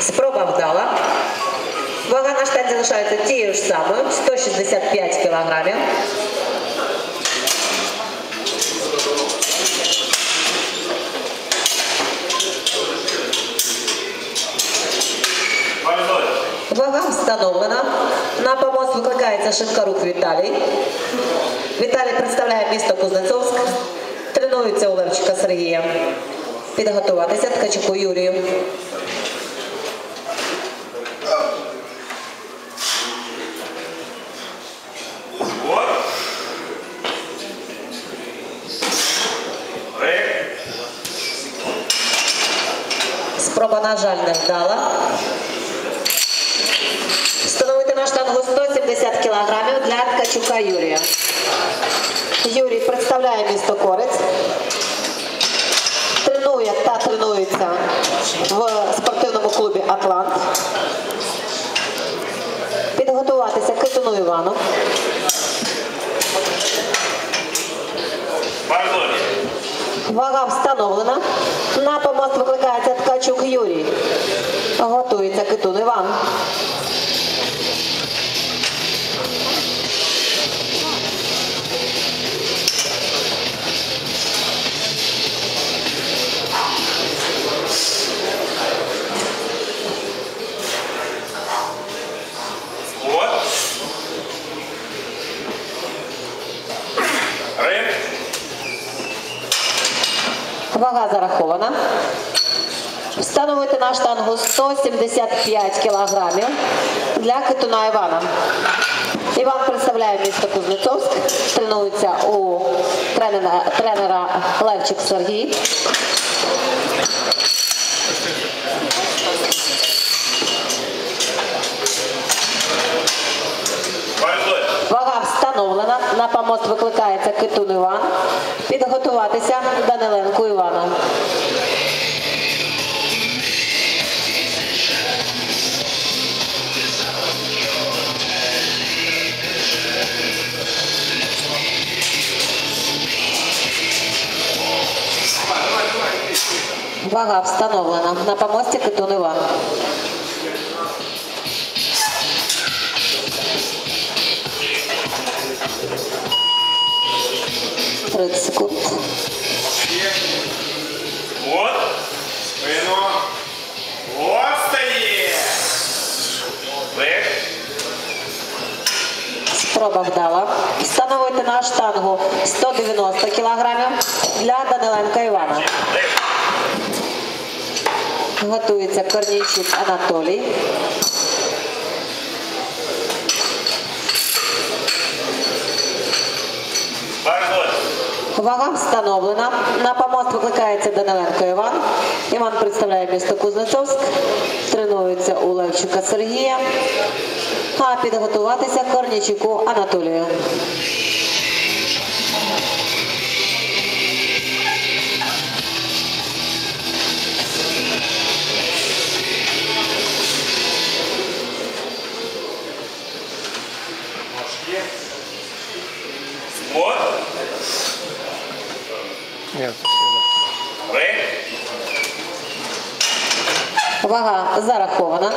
Спроба вдала. Вага на штаті залишається тією ж самою 165 кілограмів. Вага встановлена. На помост викликається Шинкарук Віталій. Віталій представляє місто Кузнецовськ. Тренується у Левчика Сергія. Підготуватися Ткачуку Юрію. Спроба, на жаль, не вдала. Встановити на штангу 170 кілограмів для Ткачука Юрія. Юрій представляє місто Корець. Тренує та тренується в спортивному клубі Атлант. Підготуватися Китуну Івану. Вага встановлена. На помост викликається Ткачук Юрій. Готується Китун Іван. Вага зарахована. Встановити на штангу 175 кілограмів для Китуна Івана. Іван представляє місто Кузнецовськ, тренується у тренера, тренера Левчик Сергій. Вага встановлена. На помост викликається Китун Іван. Підготуватися Даниленку Івана. Вага встановлена. На помості Китун Іван. Тридцять секунд. Вот. Спину. Рик. Спроба вдала. Встановити на штангу 190 кілограмів для Даниленка Івана. Готується Корнійчук Анатолій. Вага встановлена. На помост викликається Даниленко Іван. Іван представляє місто Кузнецовськ. Тренується у Левчука Сергія. А підготуватися Корнійчуку Анатолію. Нет. Вага зарахована.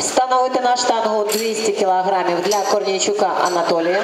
Становити на штангу 200 кг для Корнійчука Анатолія.